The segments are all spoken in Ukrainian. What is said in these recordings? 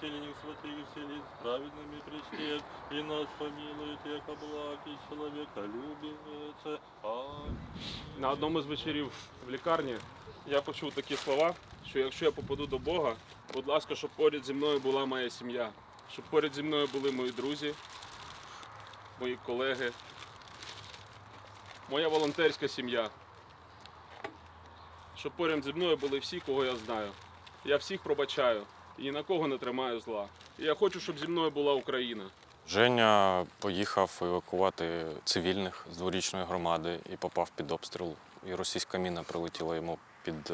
Ты их вселит праведными причтет, и нас помилует, яко благ человека. Аминь. На одному з вечорів в лікарні я почув такі слова, що якщо я попаду до Бога, будь ласка, щоб поряд зі мною була моя сім'я, щоб поряд зі мною були мої друзі, мої колеги, моя волонтерська сім'я. Щоб поряд зі мною були всі, кого я знаю. Я всіх пробачаю і на кого не тримаю зла. Я хочу, щоб зі мною була Україна. Женя поїхав евакувати цивільних з дворічної громади і попав під обстріл. І російська міна прилетіла йому під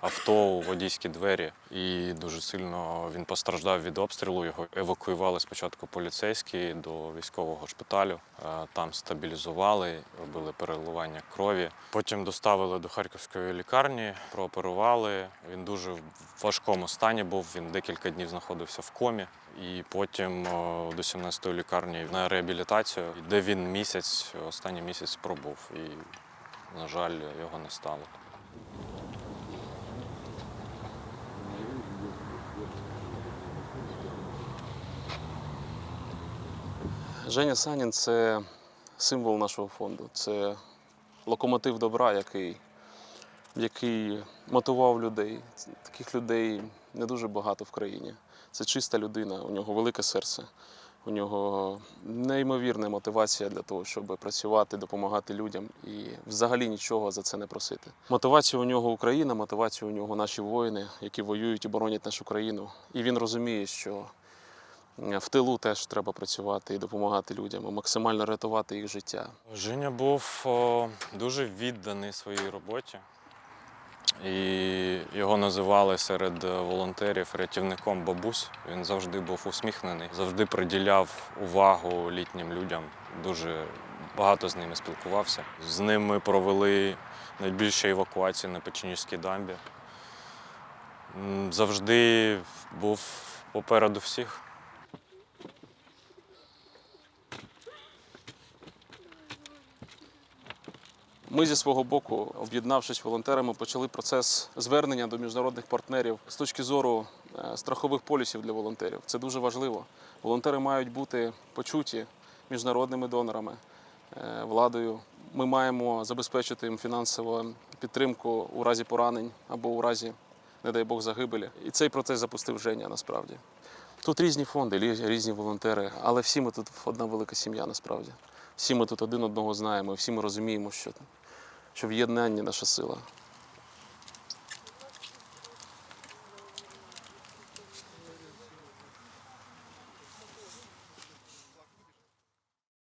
авто у водійські двері. І дуже сильно він постраждав від обстрілу. Його евакуювали спочатку поліцейські до військового шпиталю. Е, Там стабілізували, робили переливання крові. Потім доставили до харківської лікарні, прооперували. Він дуже в важкому стані був. Він декілька днів знаходився в комі. І потім до 17-ї лікарні на реабілітацію, де він місяць, останній місяць пробув. І, на жаль, його не стало. Женя Санін це символ нашого фонду. Це локомотив добра, який, який мотивував людей. Таких людей не дуже багато в країні. Це чиста людина, у нього велике серце, у нього неймовірна мотивація для того, щоб працювати, допомагати людям і взагалі нічого за це не просити. Мотивація у нього Україна, мотивація у нього наші воїни, які воюють і боронять нашу країну. І він розуміє, що в тилу теж треба працювати і допомагати людям, і максимально рятувати їх життя. Женя був о, дуже відданий своїй роботі. І його називали серед волонтерів рятівником бабусь. Він завжди був усміхнений, завжди приділяв увагу літнім людям. Дуже багато з ними спілкувався. З ним ми провели найбільші евакуації на Печеніжській дамбі. Завжди був попереду всіх. Ми зі свого боку, об'єднавшись волонтерами, почали процес звернення до міжнародних партнерів з точки зору е, страхових полісів для волонтерів. Це дуже важливо. Волонтери мають бути почуті міжнародними донорами, е, владою. Ми маємо забезпечити їм фінансову підтримку у разі поранень або у разі, не дай Бог, загибелі. І цей процес запустив Женя насправді. Тут різні фонди, різні волонтери, але всі ми тут одна велика сім'я насправді. Всі ми тут один одного знаємо, всі ми розуміємо, що, що в наша сила.